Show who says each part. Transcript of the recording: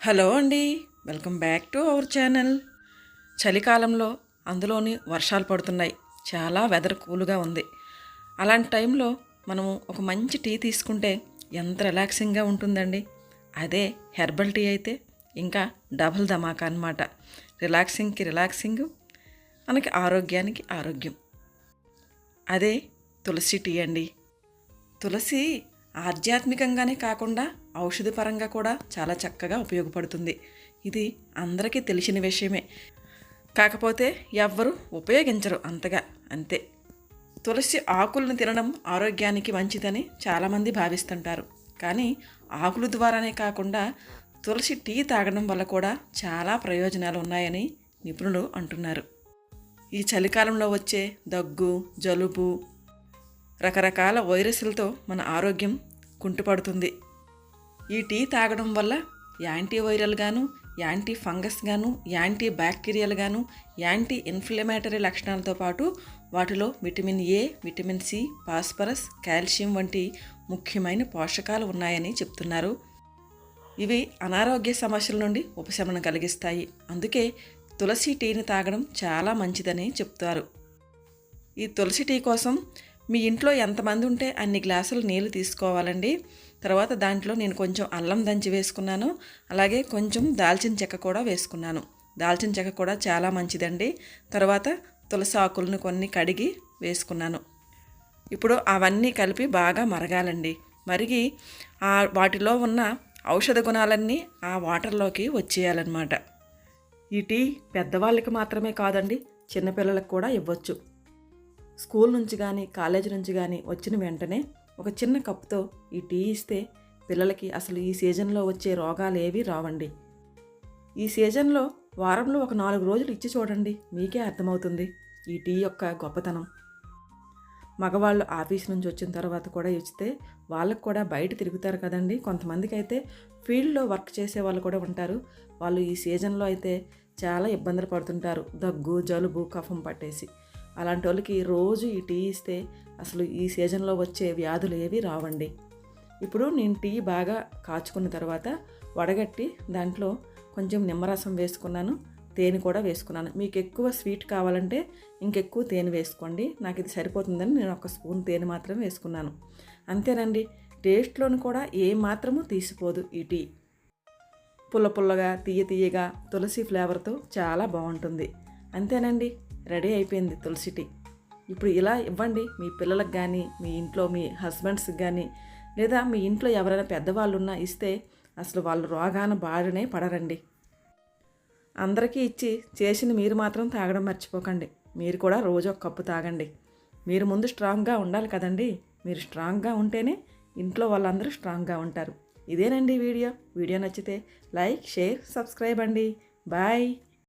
Speaker 1: Hello అండి. Welcome back to our channel. చలికాలంలో అందులోని వర్షాలు పడుతున్నాయి. చాలా వెదర్ కూల్గా ఉంది. అలాంటి టైంలో మనము ఒక మంచి టీ తీసుకుంటే ఎంత రిలాక్సింగ్గా ఉంటుందండి. అదే హెర్బల్ టీ అయితే ఇంకా డబుల్ ధమాకా అనమాట రిలాక్సింగ్కి రిలాక్సింగ్ మనకి ఆరోగ్యానికి ఆరోగ్యం. అదే తులసి టీ అండి. తులసి ఆధ్యాత్మికంగానే కాకుండా ఔషధపరంగా కూడా చాలా చక్కగా ఉపయోగపడుతుంది. ఇది అందరికీ తెలిసిన విషయమే. కాకపోతే ఎవ్వరూ ఉపయోగించరు అంతగా అంతే. తులసి ఆకులను తినడం ఆరోగ్యానికి మంచిదని చాలామంది భావిస్తుంటారు. కానీ ఆకుల ద్వారానే కాకుండా తులసి టీ తాగడం వల్ల కూడా చాలా ప్రయోజనాలు ఉన్నాయని నిపుణులు అంటున్నారు. ఈ చలికాలంలో వచ్చే దగ్గు జలుబు రకరకాల వైరస్లతో మన ఆరోగ్యం కుంటుపడుతుంది. ఈ టీ తాగడం వల్ల యాంటీవైరల్ గాను యాంటీ ఫంగస్ గాను యాంటీ బ్యాక్టీరియల్ గాను యాంటీ ఇన్ఫ్లమేటరీ లక్షణాలతో పాటు వాటిలో vitamin A vitamin C phosphorus calcium వంటి ముఖ్యమైన పోషకాలు ఉన్నాయని చెప్తున్నారు. ఇవి అనారోగ్య సమస్యల నుండి ఉపశమనం కలిగిస్తాయి. అందుకే తులసి టీని తాగడం చాలా మంచిదని చెప్తారు. ఈ తులసి టీ కోసం మీ ఇంట్లో ఎంతమంది ఉంటే అన్ని గ్లాసులు నీళ్ళు తీసుకోవాలండి. తర్వాత దాంట్లో నేను కొంచెం అల్లం దంచి వేసుకున్నాను. అలాగే కొంచెం దాల్చిన చెక్క కూడా వేసుకున్నాను. దాల్చిన చెక్క కూడా చాలా మంచిదండి. తర్వాత తులసి ఆకులను కొన్ని కడిగి వేసుకున్నాను. ఇప్పుడు అవన్నీ కలిపి బాగా మరగాలండి. మరిగి ఆ వాటిలో ఉన్న ఔషధ గుణాలన్నీ ఆ వాటర్లోకి వచ్చేయాలన్నమాట. ఈ టీ పెద్దవాళ్ళకి మాత్రమే కాదండి చిన్నపిల్లలకు కూడా ఇవ్వచ్చు. స్కూల్ నుంచి కానీ కాలేజీ నుంచి కానీ వచ్చిన వెంటనే ఒక చిన్న కప్పుతో ఈ టీ ఇస్తే పిల్లలకి అసలు ఈ సీజన్లో వచ్చే రోగాలు ఏవి రావండి. ఈ సీజన్లో వారంలో ఒక నాలుగు రోజులు ఇచ్చి చూడండి మీకే అర్థమవుతుంది ఈ టీ యొక్క గొప్పతనం. మగవాళ్ళు ఆఫీస్ నుంచి వచ్చిన తర్వాత కూడా ఇచ్చితే వాళ్ళకు కూడా బయట తిరుగుతారు కదండి. కొంతమందికి అయితే ఫీల్డ్లో వర్క్ చేసే వాళ్ళు కూడా ఉంటారు. వాళ్ళు ఈ సీజన్లో అయితే చాలా ఇబ్బందులు పడుతుంటారు. దగ్గు జలుబు కఫం పట్టేసి. అలాంటి వాళ్ళకి రోజు ఈ టీ ఇస్తే అసలు ఈ సీజన్లో వచ్చే వ్యాధులు ఏవి రావండి. ఇప్పుడు నేను టీ బాగా కాచుకున్న తర్వాత వడగట్టి దాంట్లో కొంచెం నిమ్మరసం వేసుకున్నాను తేనె కూడా వేసుకున్నాను. మీకు ఎక్కువ స్వీట్ కావాలంటే ఇంకెక్కువ తేనె వేసుకోండి. నాకు ఇది సరిపోతుందని నేను ఒక స్పూన్ తేనె మాత్రం వేసుకున్నాను. అంతేనండి టేస్ట్లోని కూడా ఏ మాత్రము తీసిపోదు ఈ టీ. పుల్ల పుల్లగా తీయ తీయగా తులసి ఫ్లేవర్తో చాలా బాగుంటుంది. అంతేనండి. రెడీ అయిపోయింది తులసి టీ. ఇప్పుడు ఇలా ఇవ్వండి మీ పిల్లలకు కానీ మీ ఇంట్లో మీ హస్బెండ్స్కి కానీ లేదా మీ ఇంట్లో ఎవరైనా పెద్దవాళ్ళు ఉన్నా ఇస్తే అసలు వాళ్ళు రోగాన బారినే పడరండి. అందరికీ ఇచ్చి చేసిన మీరు మాత్రం తాగడం మర్చిపోకండి. మీరు కూడా రోజు ఒక కప్పు తాగండి. మీరు ముందు స్ట్రాంగ్గా ఉండాలి కదండి. మీరు స్ట్రాంగ్గా ఉంటేనే ఇంట్లో వాళ్ళందరూ స్ట్రాంగ్గా ఉంటారు. ఇదేనండి వీడియో. వీడియో నచ్చితే లైక్ షేర్ సబ్స్క్రైబ్ అండి. బాయ్.